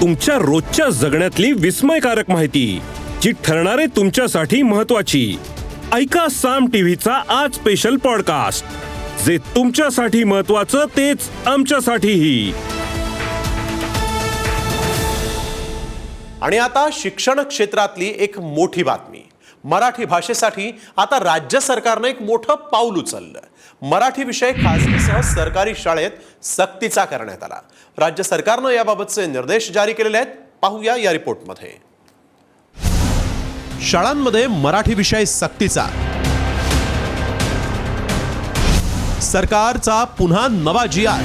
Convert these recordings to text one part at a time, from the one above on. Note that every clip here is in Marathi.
तुमच्या रोजच्या जगण्यातली विस्मयकारक माहिती जी ठरणारे तुमच्यासाठी महत्वाची ऐका साम टीव्हीचा आज स्पेशल पॉडकास्ट जे तुमच्यासाठी महत्वाचं तेच आमच्यासाठीही. आणि आता शिक्षण क्षेत्रातली एक मोठी बातमी. मराठी भाषेसाठी आता राज्य सरकारनं एक मोठं पाऊल उचललं. मराठी विषय खासगीसह सरकारी शाळेत सक्तीचा करण्यात आला. राज्य सरकारनं याबाबतचे निर्देश जारी केलेले आहेत. पाहूया या रिपोर्टमध्ये. शाळांमध्ये मराठी विषय सक्तीचा. सरकारचा पुन्हा नवा जी आर.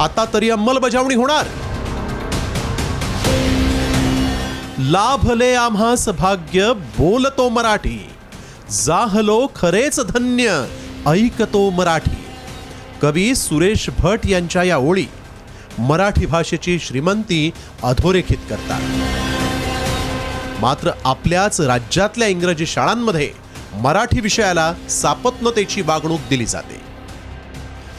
आता तरी अंमलबजावणी होणार. लाभले आम्हास भाग्य बोलतो मराठी. जाहलो खरेच धन्य ऐकतो मराठी. कवी सुरेश भट यांच्या या ओळी मराठी भाषेची श्रीमंती अधोरेखित करतात. मात्र आपल्याच राज्यातल्या इंग्रजी शाळांमध्ये मराठी विषयाला सापत्नतेची वागणूक दिली जाते.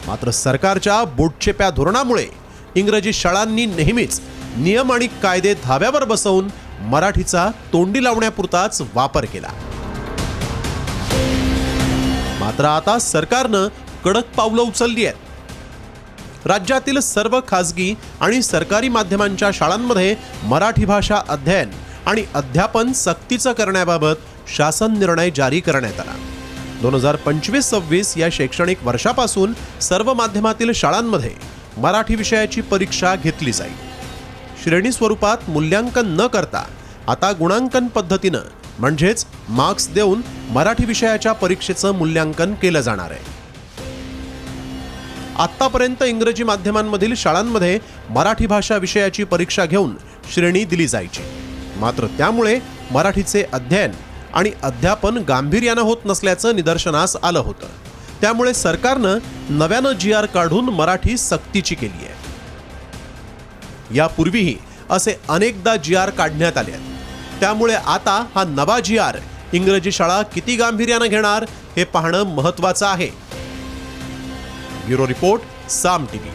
मात्र सरकारच्या बोटचेप्या धोरणामुळे इंग्रजी शाळांनी नेहमीच नियम आणि कायदे धाब्यावर बसवून मराठीचा तोंडी लावण्यापुरताच वापर केला. मात्र आता सरकारनं कडक पावलं उचलली आहेत. राज्यातील सर्व खासगी आणि सरकारी माध्यमांच्या शाळांमध्ये मराठी भाषा अध्ययन आणि अध्यापन सक्तीचं करण्याबाबत शासन निर्णय जारी करण्यात आला. दोन हजार पंचवीस सव्वीस या शैक्षणिक वर्षापासून सर्व माध्यमातील शाळांमध्ये मराठी विषयाची परीक्षा घेतली जाईल. श्रेणी स्वरूपात मूल्यांकन न करता आता गुणांकन पद्धतीनं म्हणजेच मार्क्स देऊन मराठी विषयाच्या परीक्षेचं मूल्यांकन केलं जाणार आहे. आत्तापर्यंत इंग्रजी माध्यमांमधील शाळांमध्ये मराठी भाषा विषयाची परीक्षा घेऊन श्रेणी दिली जायची. मात्र त्यामुळे मराठीचे अध्ययन आणि अध्यापन गांभीर्यानं होत नसल्याचं निदर्शनास आलं होतं. त्यामुळे सरकारनं नव्यानं जी आर काढून मराठी सक्तीची केली आहे यापूर्वीही असे अनेकदा जी आर काढण्यात आले आहेत. त्यामुळे आता हा नवा जी आर इंग्रजी शाळा किती गांभीर्यानं घेणार हे पाहणं महत्वाचं आहे. ब्युरो रिपोर्ट साम टीव्ही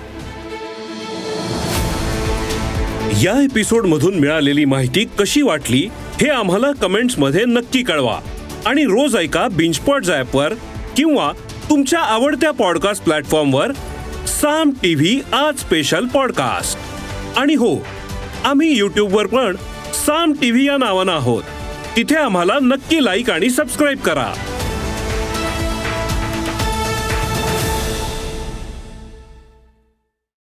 या एपिसोड मधून मिळालेली माहिती कशी वाटली हे आम्हाला कमेंट्समध्ये नक्की कळवा. आणि रोज ऐका बिंचपॉट वर किंवा तुमच्या आवडत्या पॉडकास्ट प्लॅटफॉर्मवर साम टीव्ही आज स्पेशल पॉडकास्ट आणि हो आम्ही यूट्यूबवर पण साम टीव्ही या नावानं आहोत. तिथे आम्हाला नक्की लाईक आणि सबस्क्राईब करा.